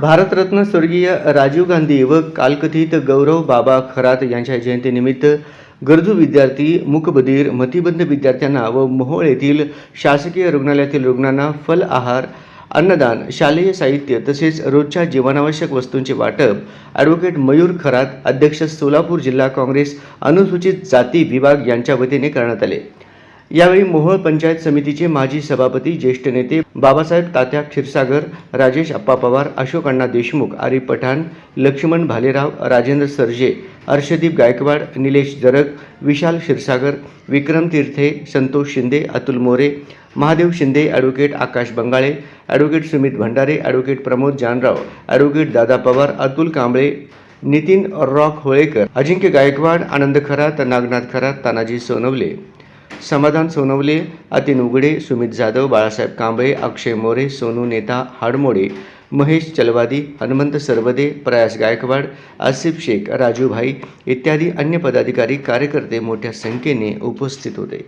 भारतरत्न स्वर्गीय राजीव गांधी व कालकथित गौरव बाबा खरात यांच्या जयंतीनिमित्त गरजू विद्यार्थी मुखबधीर मतिबंध विद्यार्थ्यांना व मोहोळ येथील शासकीय रुग्णालयातील रुग्णांना फल आहार अन्नदान शालेय साहित्य तसेच रोजच्या जीवनावश्यक वस्तूंचे वाटप ॲडव्होकेट मयूर खरात अध्यक्ष सोलापूर जिल्हा काँग्रेस अनुसूचित जाती विभाग यांच्या वतीने करण्यात आले. यावेळी मोहोळ पंचायत समितीचे माजी सभापती ज्येष्ठ नेते बाबासाहेब तात्या क्षीरसागर राजेश अप्पा पवार अशोक अण्णा Deshmukh Arif Pathan Laxman Bhalerao Rajendra Sergey Arshdeep Gaikwad Nilesh Jarag Vishal Kshirsagar Vikram Tirthe Santosh Shinde Atul More Mahadev Shinde advocate Akash Bangale advocate Sumit Bhandare advocate Pramod Janrao advocate Dada Pawar Atul Kamble Nitin rock Holekar Ajinkya Gaikwad Anand Kharat Nagnath Kharat Tanaji Sonawale. Samadhan Sonawale Atin उघडे सुमित जाधव बाळासाहेब कांबळे अक्षय मोरे सोनू नेता हाडमोडे महेश चलवादी हनुमंत सरवदे प्रयास गायकवाड आसिफ शेख राजूभाई इत्यादी अन्य पदाधिकारी कार्यकर्ते मोठ्या संख्येने उपस्थित होते.